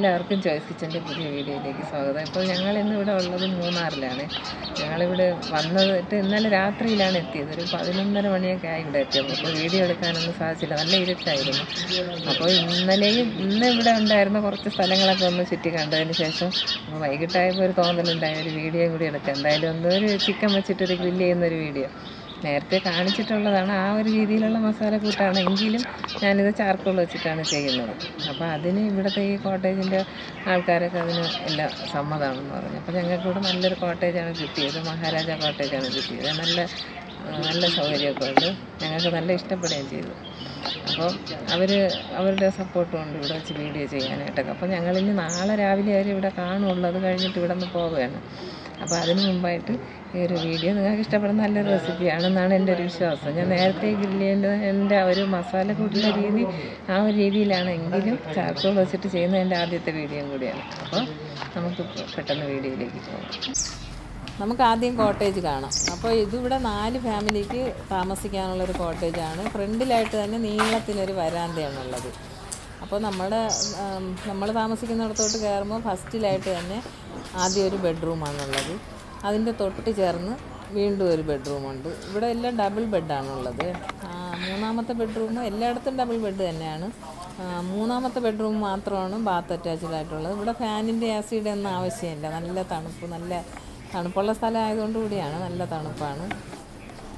എല്ലാവർക്കും ചോയ്സ് കിച്ചന്റെ പുതിയ വീഡിയോയിലേക്ക് സ്വാഗതം. ഇപ്പോൾ ഞങ്ങൾ ഇന്ന് ഇവിടെ ഉള്ളത് മൂന്നാറിലാണ്. ഞങ്ങളിവിടെ വന്നിട്ട് ഇന്നലെ രാത്രിയിലാണ് എത്തിയത്. ഒരു പതിനൊന്നര മണിയൊക്കെ ആയി ഇവിടെ എത്തിയത് അപ്പോൾ വീഡിയോ എടുക്കാനൊന്നും സാധിച്ചില്ല. നല്ല ഇരുട്ടായിരുന്നു. അപ്പോൾ ഇന്നലെയും ഇന്ന് ഇവിടെ ഉണ്ടായിരുന്ന കുറച്ച് സ്ഥലങ്ങളൊക്കെ ഒന്ന് ചുറ്റി കണ്ടതിന് ശേഷം വൈകിട്ടായപ്പോൾ ഒരു തോന്നലുണ്ടായ ഒരു വീഡിയോ കൂടി എടുക്കാം. എന്തായാലും ഒന്ന് ഒരു ചിക്കൻ വെച്ചിട്ടൊരു ഗ്രില്ല് ചെയ്യുന്നൊരു വീഡിയോ. നേരത്തെ കാണിച്ചിട്ടുള്ളതാണ് ആ ഒരു രീതിയിലുള്ള മസാല കൂട്ടാണ്. എങ്കിലും ഞാനിത് ചാർക്കോൾ വെച്ചിട്ടാണ് ചെയ്യുന്നത്. അപ്പോൾ അതിന് ഇവിടുത്തെ ഈ കോട്ടേജിന്റെ ആൾക്കാരൊക്കെ അതിന് എല്ലാം സമ്മതമാണെന്ന് പറഞ്ഞു. അപ്പോൾ ഞങ്ങൾക്ക് ഇവിടെ നല്ലൊരു കോട്ടേജാണ് കിട്ടിയത്. മഹാരാജ കോട്ടേജാണ് കിട്ടിയത്. നല്ല നല്ല സൗകര്യമൊക്കെ ഉണ്ട്. ഞങ്ങൾക്ക് നല്ല ഇഷ്ടപ്പെടുകയും ചെയ്തു. അപ്പോൾ അവർ അവരുടെ സപ്പോർട്ടും ഉണ്ട് ഇവിടെ വെച്ച് വീഡിയോ ചെയ്യാനായിട്ടൊക്കെ. അപ്പോൾ ഞങ്ങളിനി നാളെ രാവിലെ വരെ ഇവിടെ കാണുള്ളൂ. അത് കഴിഞ്ഞിട്ട് ഇവിടെ നിന്ന് പോവുകയാണ്. അപ്പോൾ അതിന് മുമ്പായിട്ട് ഈ ഒരു വീഡിയോ നിങ്ങൾക്ക് ഇഷ്ടപ്പെടുന്ന നല്ലൊരു റെസിപ്പിയാണെന്നാണ് എന്റെ ഒരു വിശ്വാസം. ഞാൻ നേരത്തെ ഗ്രില്ലിന്റെ എന്റെ ഒരു മസാല കൂട്ടുന്ന രീതി ആ ഒരു രീതിയിലാണ് എങ്കിലും ചാർക്കോൾ വെച്ചിട്ട് ചെയ്യുന്ന എന്റെ ആദ്യത്തെ വീഡിയോ കൂടിയാണ്. അപ്പോൾ നമുക്ക് പെട്ടെന്ന് വീഡിയോയിലേക്ക് പോകാം. നമുക്ക് ആദ്യം കോട്ടേജ് കാണാം. അപ്പോൾ ഇതിവിടെ നാല് ഫാമിലിക്ക് താമസിക്കാനുള്ളൊരു കോട്ടേജാണ്. ഫ്രണ്ടിലായിട്ട് തന്നെ നീളത്തിനൊരു വരാന്തയാണുള്ളത്. അപ്പോൾ നമ്മുടെ നമ്മൾ താമസിക്കുന്നിടത്തോട്ട് കയറുമ്പോൾ ഫസ്റ്റിലായിട്ട് തന്നെ ആദ്യം ഒരു ബെഡ്റൂമാണുള്ളത്. അതിന്റെ തൊട്ട് ചേർന്ന് വീണ്ടും ഒരു ബെഡ്റൂമുണ്ട് ഇവിടെ എല്ലാം ഡബിൾ ബെഡാണുള്ളത് മൂന്നാമത്തെ ബെഡ്റൂം എല്ലായിടത്തും ഡബിൾ ബെഡ് തന്നെയാണ്. മൂന്നാമത്തെ ബെഡ്റൂം മാത്രമാണ് ബാത്ത് അറ്റാച്ച്ഡ് ആയിട്ടുള്ളത്. ഇവിടെ ഫാനിന്റെ ആസിഡ് ഒന്നും ആവശ്യമില്ല. നല്ല തണുപ്പ് നല്ല തണുപ്പുള്ള സ്ഥലമായതുകൊണ്ട് കൂടിയാണ്. നല്ല തണുപ്പാണ്.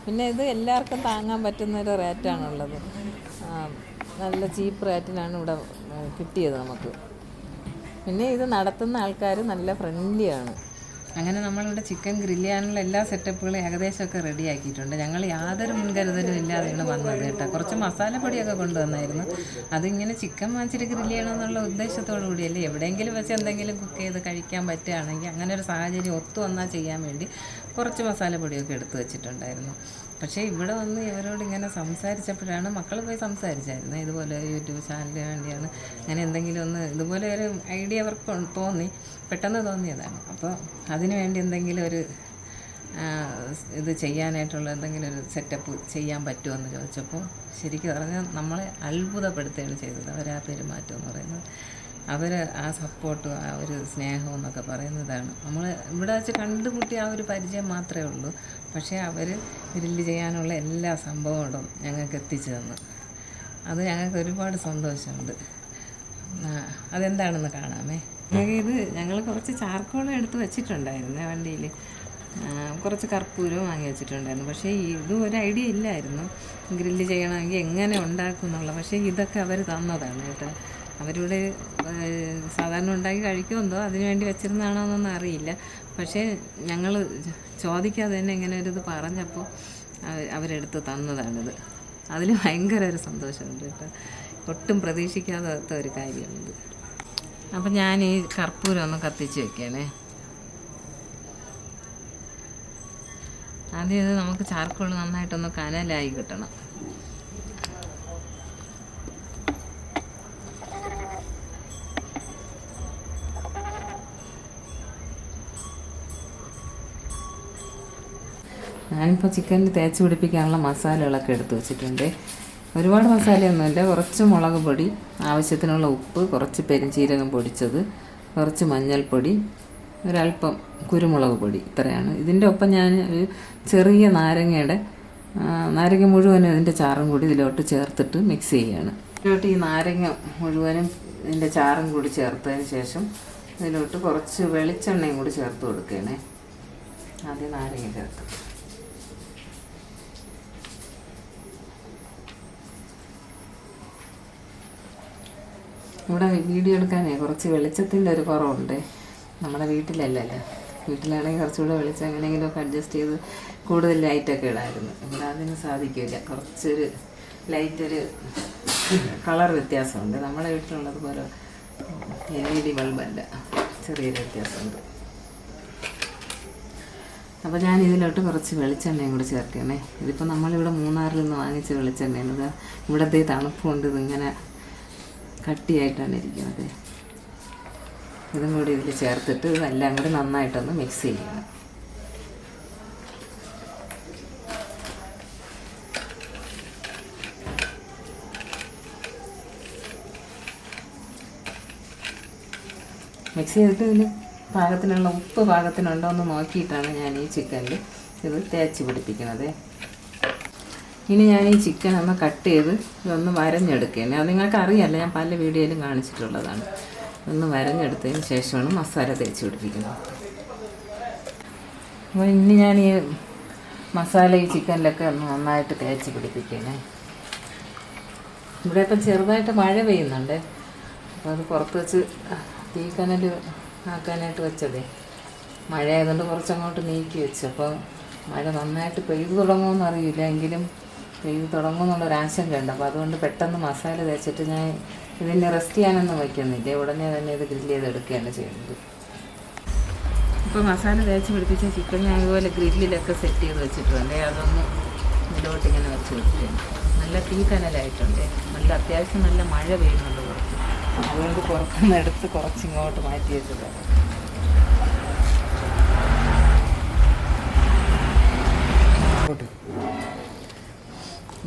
പിന്നെ ഇത് എല്ലാവർക്കും താങ്ങാൻ പറ്റുന്നൊരു റേറ്റാണുള്ളത് നല്ല ചീപ്പ് റേറ്റിനാണ് ഇവിടെ കിട്ടിയത് നമുക്ക്. പിന്നെ ഇത് നടത്തുന്ന ആൾക്കാർ നല്ല ഫ്രണ്ട്ലിയാണ് അങ്ങനെ നമ്മളിവിടെ ചിക്കൻ ഗ്രില്ല് ചെയ്യാനുള്ള എല്ലാ സെറ്റപ്പുകളും ഏകദേശമൊക്കെ റെഡി ആക്കിയിട്ടുണ്ട് ഞങ്ങൾ യാതൊരു മുൻകരുതലും ഇല്ലാതെയാണ് വന്നത് കേട്ടോ. കുറച്ച് മസാലപ്പൊടിയൊക്കെ കൊണ്ടുവന്നായിരുന്നു. അതിങ്ങനെ ചിക്കൻ വാങ്ങിച്ചിട്ട് ഗ്രില്ല് ചെയ്യണമെന്നുള്ള ഉദ്ദേശത്തോടു കൂടിയല്ലേ എവിടെയെങ്കിലും വെച്ച് എന്തെങ്കിലും കുക്ക് ചെയ്ത് കഴിക്കാൻ പറ്റുകയാണെങ്കിൽ അങ്ങനെ ഒരു സാഹചര്യം ഒത്തു വന്നാൽ ചെയ്യാൻ വേണ്ടി കുറച്ച് മസാലപ്പൊടിയൊക്കെ എടുത്തു വെച്ചിട്ടുണ്ടായിരുന്നു. പക്ഷേ ഇവിടെ വന്ന് ഇവരോട് ഇങ്ങനെ സംസാരിച്ചപ്പോഴാണ് മക്കൾ പോയി സംസാരിച്ചായിരുന്നു. ഇതുപോലെ യൂട്യൂബ് ചാനലിന് വേണ്ടിയാണ് അങ്ങനെ എന്തെങ്കിലും ഒന്ന് ഇതുപോലെ ഒരു ഐഡിയ അവർക്ക് തോന്നി. പെട്ടെന്ന് തോന്നിയതാണ്. അപ്പോൾ അതിനുവേണ്ടി എന്തെങ്കിലും ഒരു ഇത് ചെയ്യാനായിട്ടുള്ള എന്തെങ്കിലും ഒരു സെറ്റപ്പ് ചെയ്യാൻ പറ്റുമെന്ന് ചോദിച്ചപ്പോൾ ശരിക്കും പറഞ്ഞാൽ നമ്മളെ അത്ഭുതപ്പെടുത്തുകയാണ് ചെയ്തത്. അവരാ പെരുമാറ്റം എന്ന് പറയുന്നത്. അവർ ആ സപ്പോർട്ടും ആ ഒരു സ്നേഹവും എന്നൊക്കെ പറയുന്നതാണ്. നമ്മൾ ഇവിടെ വെച്ച് കണ്ടുമുട്ടിയ ആ ഒരു പരിചയം മാത്രമേ ഉള്ളൂ. പക്ഷേ അവർ ഗ്രില്ല് ചെയ്യാനുള്ള എല്ലാ സംഭവങ്ങളും ഞങ്ങൾക്ക് എത്തിച്ചു തന്നു. അത് ഞങ്ങൾക്ക് ഒരുപാട് സന്തോഷമുണ്ട്. അതെന്താണെന്ന് കാണാമേ. ഇത് ഞങ്ങൾ കുറച്ച് ചാർക്കോളം എടുത്ത് വെച്ചിട്ടുണ്ടായിരുന്നു വണ്ടിയിൽ കുറച്ച് കർപ്പൂരവും വാങ്ങി വെച്ചിട്ടുണ്ടായിരുന്നു. പക്ഷേ ഇതും ഒരു ഐഡിയ ഇല്ലായിരുന്നു. ഗ്രില്ല് ചെയ്യണമെങ്കിൽ എങ്ങനെ ഉണ്ടാക്കും എന്നുള്ള പക്ഷേ ഇതൊക്കെ അവർ തന്നതാണ് കേട്ടോ. അവരിവിടെ സാധാരണ ഉണ്ടാക്കി കഴിക്കുമെന്തോ അതിനുവേണ്ടി വെച്ചിരുന്നതാണോ എന്നൊന്നും അറിയില്ല. പക്ഷേ ഞങ്ങൾ ചോദിക്കാതെ തന്നെ ഇങ്ങനെ ഒരു ഇത് പറഞ്ഞപ്പോൾ അവ- അവരെടുത്ത് തന്നതാണിത്. അതിൽ ഭയങ്കര ഒരു സന്തോഷമുണ്ട് കേട്ടോ. ഒട്ടും പ്രതീക്ഷിക്കാത്ത ഒരു കാര്യമാണിത്. അപ്പം ഞാൻ ഈ കർപ്പൂരം ഒന്ന് കത്തിച്ച് വെക്കണേ. ആദ്യം ഇത് നമുക്ക് ചാർക്കോൾ നന്നായിട്ടൊന്ന് കനലായി കിട്ടണം. ഞാനിപ്പോൾ ചിക്കനിൽ തേച്ച് പിടിപ്പിക്കാനുള്ള മസാലകളൊക്കെ എടുത്ത് വെച്ചിട്ടുണ്ട്. ഒരുപാട് മസാലയൊന്നുമില്ല. കുറച്ച് മുളക് പൊടി ആവശ്യത്തിനുള്ള ഉപ്പ് കുറച്ച് പെരിഞ്ചീരകം പൊടിച്ചത് കുറച്ച് മഞ്ഞൾപ്പൊടി ഒരല്പം കുരുമുളക് പൊടി ഇത്രയാണ്. ഇതിന്റെ ഒപ്പം ഞാൻ ഒരു ചെറിയ നാരങ്ങയുടെ നാരങ്ങ മുഴുവനും ഇതിന്റെ ചാറും കൂടി ഇതിലോട്ട് ചേർത്തിട്ട് മിക്സ് ചെയ്യുകയാണ് ഇതിലോട്ട് ഈ നാരങ്ങ മുഴുവനും ഇതിന്റെ ചാറും കൂടി ചേർത്തതിന് ശേഷം ഇതിലോട്ട് കുറച്ച് വെളിച്ചെണ്ണയും കൂടി ചേർത്ത് കൊടുക്കുകയാണേ. ആദ്യം നാരങ്ങ ചേർത്ത്. ഇവിടെ വീഡിയോ എടുക്കാനേ കുറച്ച് വെളിച്ചത്തിന്റെ ഒരു കുറവുണ്ട്. നമ്മുടെ വീട്ടിലല്ലല്ലോ. വീട്ടിലാണെങ്കിൽ കുറച്ചുകൂടെ വെളിച്ചം എങ്ങനെയെങ്കിലുമൊക്കെ അഡ്ജസ്റ്റ് ചെയ്ത് കൂടുതൽ ലൈറ്റൊക്കെ ഇടായിരുന്നു. ഇവിടെ അതിന് സാധിക്കില്ല. കുറച്ചൊരു ലൈറ്റൊരു കളർ വ്യത്യാസമുണ്ട്. നമ്മുടെ വീട്ടിലുള്ളത് പോലെ എൽ ഇ ഡി ബൾബല്ല ചെറിയൊരു വ്യത്യാസമുണ്ട്. അപ്പോൾ ഞാൻ ഇതിലോട്ട് കുറച്ച് വെളിച്ചെണ്ണയും കൂടി ചേർക്കണേ. ഇതിപ്പോൾ നമ്മളിവിടെ മൂന്നാറിൽ നിന്ന് വാങ്ങിച്ച വെളിച്ചെണ്ണയാണ്. ഇത് ഇവിടുത്തെ തണുപ്പ് ഇതിങ്ങനെ കട്ടിയായിട്ടാണ് ഇരിക്കുന്നത്. ഇതും കൂടി ഇതിൽ ചേർത്തിട്ട് ഇതെല്ലാം കൂടി നന്നായിട്ടൊന്ന് മിക്സ് ചെയ്യണം. മിക്സ് ചെയ്തിട്ട് ഇതിൽ പാകത്തിനുള്ള ഉപ്പ് പാകത്തിനുണ്ടോ എന്ന് നോക്കിയിട്ടാണ് ഞാൻ ഈ ചിക്കനിൽ ഇത് തേച്ച് പിടിപ്പിക്കുന്നത്. ഇനി ഞാൻ ഈ ചിക്കൻ ഒന്ന് കട്ട് ചെയ്ത് ഇതൊന്ന് വരഞ്ഞെടുക്കുകയാണ് അത് നിങ്ങൾക്ക് അറിയാമല്ലോ ഞാൻ പല വീഡിയോയിലും കാണിച്ചിട്ടുള്ളതാണ്. ഒന്ന് വരഞ്ഞെടുത്തതിന് ശേഷമാണ് മസാല തേച്ച് പിടിപ്പിക്കുന്നത്. അപ്പോൾ ഇനി ഞാൻ ഈ മസാല ഈ ചിക്കനിലൊക്കെ ഒന്ന് നന്നായിട്ട് തേച്ച് പിടിപ്പിക്കണേ ഇവിടെ ഇപ്പം ചെറുതായിട്ട് മഴ പെയ്യുന്നുണ്ട്. അപ്പോൾ അത് പുറത്ത് വെച്ച് തീ കനൽ ആക്കാനായിട്ട് വെച്ചതേ. മഴ ആയതുകൊണ്ട് കുറച്ചങ്ങോട്ട് നീക്കി വെച്ചു. അപ്പോൾ മഴ നന്നായിട്ട് പെയ്തു തുടങ്ങുമെന്ന് അറിയില്ല. എങ്കിലും ആശങ്ക ഉണ്ട് അപ്പോൾ അതുകൊണ്ട് പെട്ടെന്ന് മസാല തേച്ചിട്ട് ഞാൻ ഇതിനെ റെസ്റ്റ് ചെയ്യാനൊന്നും വയ്ക്കുന്നില്ല. ഉടനെ തന്നെ ഇത് ഗ്രില്ല് ചെയ്തെടുക്കുകയാണ് ചെയ്യുന്നത്. ഇപ്പോൾ മസാല തേച്ച് പിടിപ്പിച്ച ചിക്കൻ ഞാൻ ഇതുപോലെ ഗ്രില്ലിലൊക്കെ സെറ്റ് ചെയ്ത് വെച്ചിട്ടുണ്ട്. അതൊന്ന് ഇതിലോട്ട് ഇങ്ങനെ വെച്ച് കൊടുക്കുകയാണ് നല്ല തീ കനലായിട്ടുണ്ട് നല്ല അത്യാവശ്യം നല്ല മഴ പെയ്യുന്നുണ്ട് പുറത്ത് അതുകൊണ്ട് പുറത്തുനിന്ന് എടുത്ത് കുറച്ചിങ്ങോട്ട് മാറ്റി വെച്ചതാണ്.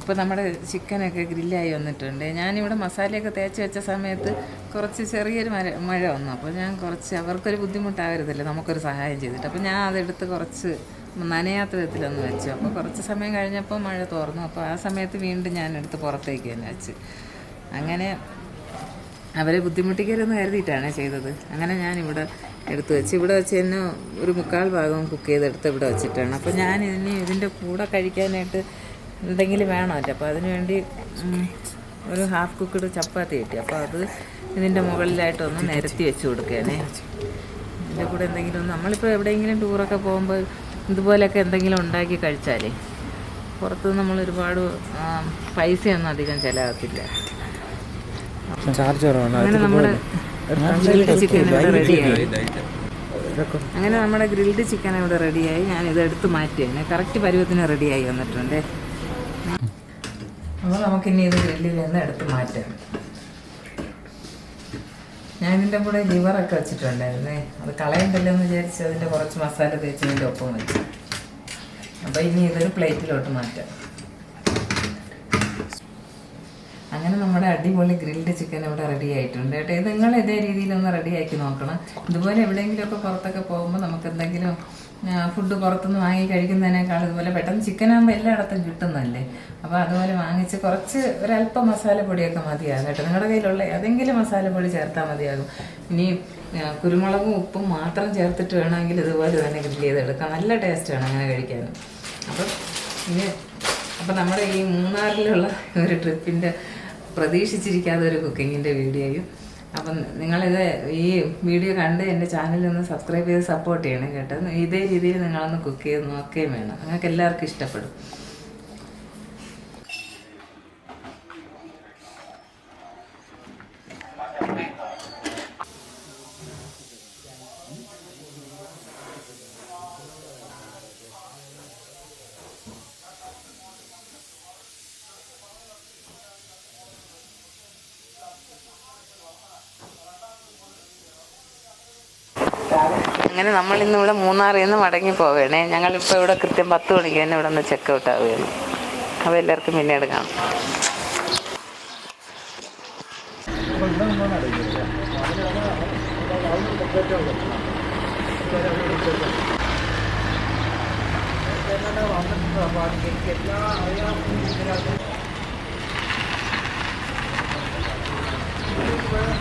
ഇപ്പോൾ നമ്മുടെ ചിക്കനൊക്കെ ഗ്രില്ലായി വന്നിട്ടുണ്ട്. ഞാനിവിടെ മസാലയൊക്കെ തേച്ച് വെച്ച സമയത്ത് കുറച്ച് ചെറിയൊരു മഴ മഴ വന്നു. അപ്പോൾ ഞാൻ കുറച്ച് അവർക്കൊരു ബുദ്ധിമുട്ടാകരുതല്ലോ നമുക്കൊരു സഹായം ചെയ്തിട്ട്. അപ്പോൾ ഞാൻ അതെടുത്ത് കുറച്ച് നനയാത്ത വിധത്തിലൊന്ന് വെച്ചു. അപ്പോൾ കുറച്ച് സമയം കഴിഞ്ഞപ്പോൾ മഴ തോർന്നു. അപ്പോൾ ആ സമയത്ത് വീണ്ടും ഞാൻ എടുത്ത് പുറത്തേക്ക് തന്നെ വെച്ച്. അങ്ങനെ അവരെ ബുദ്ധിമുട്ടിക്കരുതെന്ന് കരുതിയിട്ടാണ് ചെയ്തത്. അങ്ങനെ ഞാനിവിടെ എടുത്ത് വെച്ച്. ഇവിടെ വെച്ച് തന്നെ ഒരു മുക്കാൽ ഭാഗം കുക്ക് ചെയ്തെടുത്ത് ഇവിടെ വെച്ചിട്ടാണ്. അപ്പോൾ ഞാൻ ഇതിന് ഇതിന്റെ കൂടെ കഴിക്കാനായിട്ട് എന്തെങ്കിലും വേണമല്ലോ അപ്പോൾ അതിന് വേണ്ടി ഒരു ഹാഫ് കുക്കഡ് ചപ്പാത്തി കിട്ടി. അപ്പോൾ അത് ഇതിന്റെ മുകളിലായിട്ടൊന്ന് നിരത്തി വെച്ച് കൊടുക്കുകയാണേ ഇതിന്റെ കൂടെ എന്തെങ്കിലും ഒന്ന് നമ്മളിപ്പോൾ എവിടെയെങ്കിലും ടൂറൊക്കെ പോകുമ്പോൾ ഇതുപോലെയൊക്കെ എന്തെങ്കിലും ഉണ്ടാക്കി കഴിച്ചാലേ പുറത്ത് നമ്മൾ ഒരുപാട് പൈസ പൈസയൊന്നും അധികം ചിലവാകത്തില്ല. കുറവാണ്. അങ്ങനെ നമ്മുടെ ഗ്രിൽഡ് ചിക്കൻ ഇവിടെ റെഡിയായി അങ്ങനെ നമ്മുടെ ഗ്രിൽഡ് ചിക്കൻ ഇവിടെ റെഡിയായി ഞാൻ ഇത് എടുത്ത് മാറ്റിയാണ് കറക്റ്റ് പരുവത്തിന് റെഡിയായി വന്നിട്ടുണ്ട്. അപ്പോൾ നമുക്കിനി ഇത് ഗ്രില്ലിൽ നിന്ന് എടുത്ത് മാറ്റാം. ഞാനിതിന്റെ കൂടെ ലിവറൊക്കെ വെച്ചിട്ടുണ്ടായിരുന്നേ. അത് കളയണ്ടല്ലോ എന്ന് വിചാരിച്ച് അതിന്റെ കുറച്ച് മസാല തേച്ചതിന്റെ ഒപ്പം വെച്ചു. അപ്പോൾ ഇനി ഇതൊരു പ്ലേറ്റിലോട്ട് മാറ്റാം അങ്ങനെ നമ്മുടെ അടിപൊളി ഗ്രിൽഡ് ചിക്കൻ ഇവിടെ റെഡി ആയിട്ടുണ്ട് കേട്ടോ. ഇത് നിങ്ങൾ ഇതേ രീതിയിലൊന്ന് റെഡി ആക്കി നോക്കണം. ഇതുപോലെ എവിടെയെങ്കിലുമൊക്കെ പുറത്തൊക്കെ പോകുമ്പോൾ നമുക്ക് എന്തെങ്കിലും ഫുഡ് പുറത്തുനിന്ന് വാങ്ങി കഴിക്കുന്നതിനേക്കാൾ ഇതുപോലെ പെട്ടെന്ന് ചിക്കൻ ആകുമ്പോൾ എല്ലായിടത്തും കിട്ടുന്നതല്ലേ? അപ്പോൾ അതുപോലെ വാങ്ങിച്ച് കുറച്ച് ഒരല്പം മസാലപ്പൊടിയൊക്കെ മതിയാകും കേട്ടോ. നിങ്ങളുടെ കയ്യിലുള്ള ഏതെങ്കിലും മസാലപ്പൊടി ചേർത്താൽ മതിയാകും. ഇനി കുരുമുളകും ഉപ്പും മാത്രം ചേർത്തിട്ട് വേണമെങ്കിൽ ഇതുപോലെ തന്നെ ഗ്രിൽ ചെയ്തെടുക്കാം. നല്ല ടേസ്റ്റാണ് അങ്ങനെ കഴിക്കാൻ അപ്പം ഇനി അപ്പം നമ്മുടെ ഈ മൂന്നാറിലുള്ള ഒരു ട്രിപ്പിന്റെ പ്രതീക്ഷിച്ചിരിക്കാത്ത ഒരു കുക്കിങ്ങിന്റെ വീഡിയോയും. അപ്പം നിങ്ങളിത് ഈ വീഡിയോ കണ്ട് എന്റെ ചാനലിൽ ഒന്ന് സബ്സ്ക്രൈബ് ചെയ്ത് സപ്പോർട്ട് ചെയ്യണം കേട്ടോ. ഇതേ രീതിയിൽ നിങ്ങളൊന്ന് കുക്ക് ചെയ്ത് നോക്കുകയും വേണം. നിങ്ങൾക്ക് എല്ലാവർക്കും ഇഷ്ടപ്പെടും. അങ്ങനെ നമ്മൾ ഇന്ന് ഇവിടെ മൂന്നാറിൽ നിന്ന് മടങ്ങി പോവേണേ. ഞങ്ങളിപ്പോൾ ഇവിടെ കൃത്യം പത്ത് മണിക്ക് തന്നെ ഇവിടെ നിന്ന് ചെക്ക് ഔട്ട് ആവുകയാണ്. അപ്പോൾ എല്ലാവർക്കും പിന്നീട് കാണാം. എല്ലാ